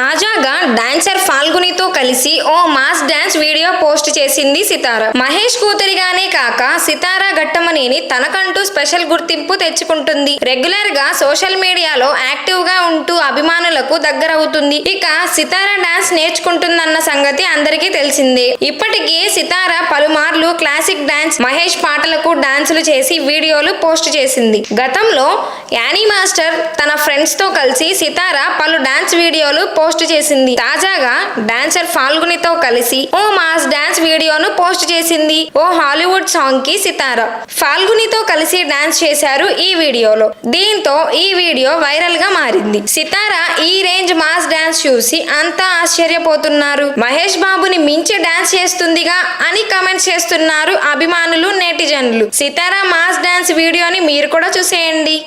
తాజాగా డాన్సర్ ఫాల్గునితో కలిసి ఓ మాస్ డాన్స్ వీడియో పోస్ట్ చేసింది సితార. మహేష్ కూతురిగానే కాక సితార ఘట్టమనేని తనకంటూ స్పెషల్ గుర్తింపు తెచ్చుకుంటుంది. రెగ్యులర్గా సోషల్ మీడియాలో యాక్టివ్గా ఉంటూ అభిమానులకు దగ్గరవుతుంది. ఇక సితార డాన్స్ నేర్చుకుంటుందన్న సంగతి అందరికీ తెలిసిందే. ఇప్పటికే సితార పలుమార్లు క్లాసిక్ డాన్స్ మహేష్ పాటలకు డాన్సులు చేసి వీడియోలు పోస్ట్ చేసింది. గతంలో యానీ మాస్టర్ తన ఫ్రెండ్స్తో కలిసి సితార పలు డాన్స్ వీడియోలు పోస్ట్ పోస్ట్ చేసింది. తాజాగా డాన్సర్ ఫాల్గునితో కలిసి ఓ మాస్ డాన్స్ వీడియోను పోస్ట్ చేసింది. ఓ హాలీవుడ్ సాంగ్కి సితార. ఫాల్గునితో కలిసి డాన్స్ చేశారు ఈ వీడియోలో. దీంతో ఈ వీడియో వైరల్గా మారింది. సితార ఈ రేంజ్ మాస్ డాన్స్ చూసి అంతా ఆశ్చర్యపోతున్నారు. మహేష్ బాబుని మించి డాన్స్ చేస్తుందిగా అని కమెంట్స్ చేస్తున్నారు అభిమానులు నెటిజన్లు. సితార మాస్ డాన్స్ వీడియోని మీరు కూడా చూసేయండి.